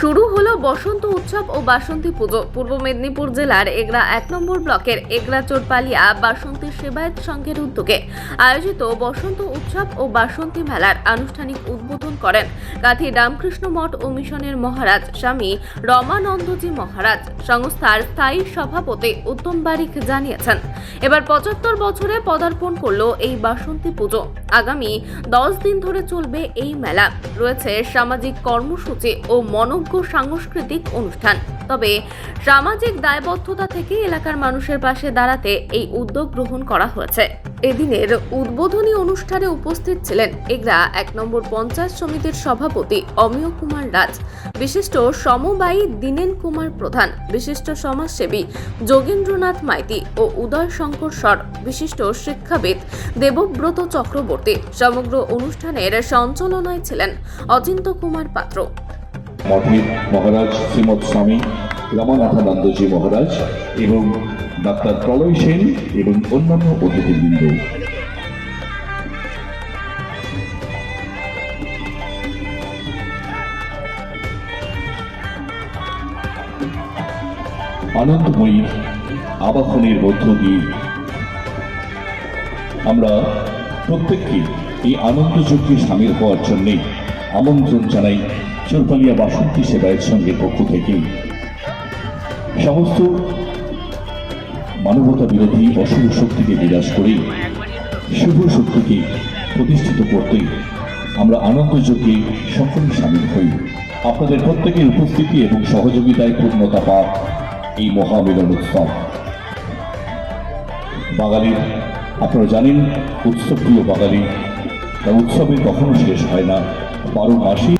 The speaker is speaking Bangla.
শুরু হলো বসন্ত উৎসব ও বাসন্তী পুজো। পূর্ব মেদিনীপুর জেলার এগরা এক নম্বর ব্লকের এগরা চোরপালিয়া বাসন্তী সেবায়ত সংঘের উদ্যোগে আয়োজিত বসন্ত উৎসব ও বাসন্তী মেলার আনুষ্ঠানিক উদ্বোধন করেন কাথি রামকৃষ্ণ মঠ ও মিশনের মহারাজ স্বামী রমানন্দজি মহারাজ। সংস্থার স্থায়ী সভাপতি উত্তম বারিক জানিয়েছেন, এবার পঁচাত্তর বছরে পদার্পণ করল এই বাসন্তী পুজো। আগামী দশ দিন ধরে চলবে এই মেলা। রয়েছে সামাজিক কর্মসূচি ও মনজ্ঞ সাংস্কৃতিক অনুষ্ঠান। তবে সামাজিক দায়বদ্ধতা থেকে এলাকার মানুষের পাশে দাঁড়াতে এই উদ্যোগ গ্রহণ করা হয়েছে। এদিনের উদ্বোধনী অনুষ্ঠানে উপস্থিত ছিলেন এগরা এক নম্বর পঞ্চায়েত সমিতির সভাপতি অমিয় কুমার রাজ, বিশিষ্ট সমবায়ী দীনেন কুমার প্রধান, বিশিষ্ট সমাজসেবী যোগেন্দ্রনাথ মাইতি ও উদয় শঙ্কর স্বর বিশিষ্ট শিক্ষাবিদ দেবব্রত চক্রবর্তী। সমগ্র অনুষ্ঠানের সঞ্চালনায় ছিলেন অচিন্ত কুমার পাত্র। মঠের মহারাজ, শ্রীমৎ স্বামী রামানাথানন্দজি মহারাজ এবং ডাক্তার প্রলয় সেন এবং অন্যান্য অতিথিবৃন্দ। আনন্দময়ী আবাহনের মধ্য দিয়ে আমরা প্রত্যেককে এই আনন্দযজ্ঞে সামিল হওয়ার জন্যে আমন্ত্রণ জানাই চোরপালিয়া বাসন্তী সেবায়ের সঙ্গে পক্ষ থেকে সমস্ত মানবতা বিরোধী অশুভ শক্তিকে বিরাজ করে শুভ শক্তিকে প্রতিষ্ঠিত করতে আমরা আনন্দযজ্ঞে সকলে সামিল হই। আপনাদের প্রত্যেকের উপস্থিতি এবং সহযোগিতায় পূর্ণতা পাক এই মহামিলন উৎসব বাঙালির আপনারা জানেন উৎসব বাঙালি তা উৎসবে কখনো শেষ হয় না। বারো মাসে